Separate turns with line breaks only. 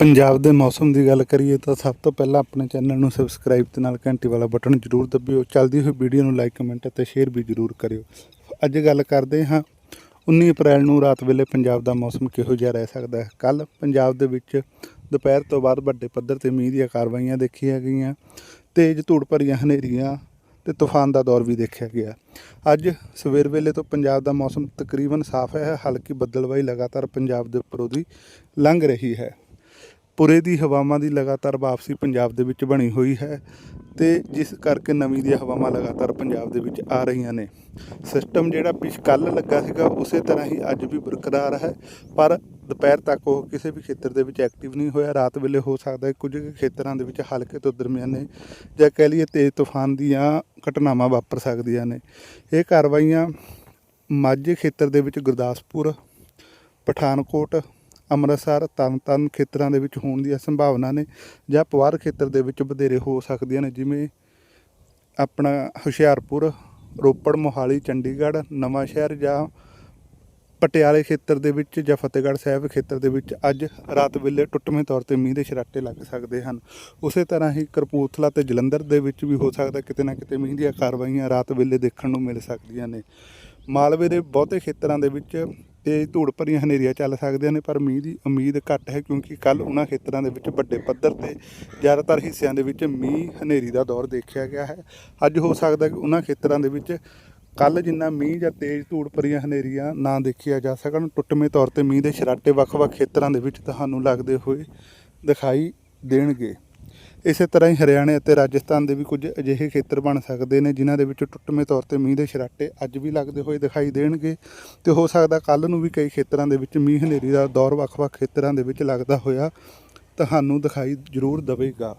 ਪੰਜਾਬ ਦੇ ਮੌਸਮ ਦੀ ਗੱਲ ਕਰੀਏ ਤਾਂ ਸਭ ਤੋਂ ਪਹਿਲਾਂ ਆਪਣੇ ਚੈਨਲ ਨੂੰ ਸਬਸਕ੍ਰਾਈਬ ਤੇ ਨਾਲ ਘੰਟੀ ਵਾਲਾ ਬਟਨ ਜ਼ਰੂਰ ਦਬਿਓ। ਚੱਲਦੀ ਹੋਈ ਵੀਡੀਓ ਨੂੰ ਲਾਈਕ ਕਮੈਂਟ ਅਤੇ ਸ਼ੇਅਰ ਵੀ ਜ਼ਰੂਰ ਕਰਿਓ। ਅੱਜ ਗੱਲ ਕਰਦੇ ਹਾਂ 19 ਅਪ੍ਰੈਲ ਨੂੰ ਰਾਤ ਵੇਲੇ ਪੰਜਾਬ ਦਾ ਮੌਸਮ ਕਿਹੋ ਜਿਹਾ ਰਹਿ ਸਕਦਾ ਹੈ? ਕੱਲ ਪੰਜਾਬ ਦੇ ਵਿੱਚ ਦੁਪਹਿਰ ਤੋਂ ਬਾਅਦ ਵੱਡੇ ਪੱਧਰ ਤੇ ਮੀਂਹ ਦੀਆਂ ਕਾਰਵਾਈਆਂ ਦੇਖੀਆਂ ਗਈਆਂ। ਤੇਜ਼ ਧੂੜ ਭਰੀਆਂ ਹਨੇਰੀਆਂ ਤੇ ਤੂਫਾਨ ਦਾ ਦੌਰ ਵੀ ਦੇਖਿਆ ਗਿਆ। ਅੱਜ ਸਵੇਰ ਵੇਲੇ ਤੋਂ ਪੰਜਾਬ ਦਾ ਮੌਸਮ ਤਕਰੀਬਨ ਸਾਫ਼ ਹੈ। ਹਲਕੀ ਬੱਦਲਵਾਈ ਲਗਾਤਾਰ ਪੰਜਾਬ ਦੇ ਉੱਪਰੋਂ ਦੀ ਲੰਘ ਰਹੀ ਹੈ। ਪੁਰੇ ਦੀ ਹਵਾਵਾਂ ਦੀ ਲਗਾਤਾਰ ਵਾਪਸੀ ਪੰਜਾਬ ਦੇ ਵਿੱਚ ਬਣੀ ਹੋਈ ਹੈ ਤੇ ਜਿਸ ਕਰਕੇ ਨਵੀਂ ਦੀਆਂ ਹਵਾਵਾਂ ਲਗਾਤਾਰ ਪੰਜਾਬ ਦੇ ਵਿੱਚ ਆ ਰਹੀਆਂ ਨੇ। ਸਿਸਟਮ ਜਿਹੜਾ ਪਿਛ ਕੱਲ ਲੱਗਾ ਸੀਗਾ, ਉਸੇ ਤਰ੍ਹਾਂ ਹੀ ਅੱਜ ਵੀ ਬਰਕਰਾਰ ਹੈ, ਪਰ ਦੁਪਹਿਰ ਤੱਕ ਉਹ ਕਿਸੇ ਵੀ ਖੇਤਰ ਦੇ ਵਿੱਚ ਐਕਟਿਵ ਨਹੀਂ ਹੋਇਆ। ਰਾਤ ਵੇਲੇ ਹੋ ਸਕਦਾ ਹੈ ਕੁਝ ਕੁ ਖੇਤਰਾਂ ਦੇ ਵਿੱਚ ਹਲਕੇ ਤੋਂ ਦਰਮਿਆਨੇ ਜਾਂ ਕਹਿ ਲਈਏ ਤੇਜ਼ ਤੂਫਾਨ ਦੀਆਂ ਘਟਨਾਵਾਂ ਵਾਪਰ ਸਕਦੀਆਂ ਨੇ। ਇਹ ਕਾਰਵਾਈਆਂ ਮਾਝੇ ਖੇਤਰ ਦੇ ਵਿੱਚ ਗੁਰਦਾਸਪੁਰ, ਪਠਾਨਕੋਟ ਅੰਮ੍ਰਿਤਸਰ ਤਰਨਤਾਰਨ ਖੇਤਰਾਂ ਦੇ ਵਿੱਚ ਹੋਣ ਦੀਆਂ ਸੰਭਾਵਨਾ ਨੇ ਜਾਂ ਪਵਾਰ ਖੇਤਰ ਦੇ ਵਿੱਚ ਵਧੇਰੇ ਹੋ ਸਕਦੀਆਂ ਨੇ, ਜਿਵੇਂ ਆਪਣਾ ਹੁਸ਼ਿਆਰਪੁਰ, ਰੋਪੜ, ਮੋਹਾਲੀ, ਚੰਡੀਗੜ੍ਹ, ਨਵਾਂ ਸ਼ਹਿਰ ਜਾਂ ਪਟਿਆਲੇ ਖੇਤਰ ਦੇ ਵਿੱਚ ਜਾਂ ਫਤਿਹਗੜ੍ਹ ਸਾਹਿਬ ਖੇਤਰ ਦੇ ਵਿੱਚ ਅੱਜ ਰਾਤ ਵੇਲੇ ਟੁੱਟਵੇਂ ਤੌਰ ਤੇ ਮੀਂਹ ਦੇ ਛਰਾਟੇ ਲੱਗ ਸਕਦੇ ਹਨ। ਉਸੇ ਤਰ੍ਹਾਂ ਹੀ ਕਰਪੂਰਥਲਾ ਤੇ ਜਲੰਧਰ ਦੇ ਵਿੱਚ ਵੀ ਹੋ ਸਕਦਾ ਕਿਤੇ ਨਾ ਕਿਤੇ ਮੀਂਹ ਦੀਆਂ ਕਾਰਵਾਈਆਂ ਰਾਤ ਵੇਲੇ ਦੇਖਣ ਨੂੰ ਮਿਲ ਸਕਦੀਆਂ ਨੇ। ਮਾਲਵੇ ਦੇ ਬਹੁਤੇ ਖੇਤਰਾਂ ਦੇ ਵਿੱਚ ਤੇਜ਼ ਧੂੜ ਭਰੀਆਂ ਹਨੇਰੀਆਂ ਚੱਲ ਸਕਦੀਆਂ ਨੇ, ਪਰ ਮੀਂਹ ਦੀ ਉਮੀਦ ਘੱਟ ਹੈ ਕਿਉਂਕਿ ਕੱਲ ਉਹਨਾਂ ਖੇਤਰਾਂ ਦੇ ਵਿੱਚ ਵੱਡੇ ਪੱਧਰ ਤੇ ਜ਼ਿਆਦਾਤਰ ਹਿੱਸਿਆਂ ਦੇ ਵਿੱਚ ਮੀਂਹ ਹਨੇਰੀ ਦਾ ਦੌਰ ਦੇਖਿਆ ਗਿਆ ਹੈ। ਅੱਜ ਹੋ ਸਕਦਾ ਕਿ ਉਹਨਾਂ ਖੇਤਰਾਂ ਦੇ ਵਿੱਚ ਕੱਲ ਜਿੰਨਾ ਮੀਂਹ ਜਾਂ ਤੇਜ਼ ਧੂੜ ਭਰੀਆਂ ਹਨੇਰੀਆਂ ਨਾ ਦੇਖੀਆਂ ਜਾ ਸਕਣ, ਟੁੱਟਵੇਂ ਤੌਰ ਤੇ ਮੀਂਹ ਦੇ ਛਰਾਟੇ ਵੱਖ-ਵੱਖ ਖੇਤਰਾਂ ਦੇ ਵਿੱਚ ਤੁਹਾਨੂੰ ਲੱਗਦੇ ਹੋਏ ਦਿਖਾਈ ਦੇਣਗੇ। ਇਸੇ ਤਰ੍ਹਾਂ ਹੀ ਹਰਿਆਣੇ ਅਤੇ ਰਾਜਸਥਾਨ ਦੇ ਵੀ ਕੁਝ ਅਜਿਹੇ ਖੇਤਰ ਬਣ ਸਕਦੇ ਨੇ, ਜਿਨ੍ਹਾਂ ਦੇ ਵਿੱਚ ਟੁੱਟਵੇਂ ਤੌਰ ਤੇ ਮੀਂਹ ਦੇ ਛਰਾਟੇ ਅੱਜ ਵੀ ਲੱਗਦੇ ਹੋਏ ਦਿਖਾਈ ਦੇਣਗੇ ਤੇ ਹੋ ਸਕਦਾ ਕੱਲ ਨੂੰ ਵੀ ਕਈ ਖੇਤਰਾਂ ਦੇ ਵਿੱਚ ਮੀਂਹ ਹਨੇਰੀ ਦਾ ਦੌਰ ਵੱਖ-ਵੱਖ ਖੇਤਰਾਂ ਦੇ ਵਿੱਚ ਲੱਗਦਾ ਹੋਇਆ ਤੁਹਾਨੂੰ ਦਿਖਾਈ ਜ਼ਰੂਰ ਦੇਵੇਗਾ।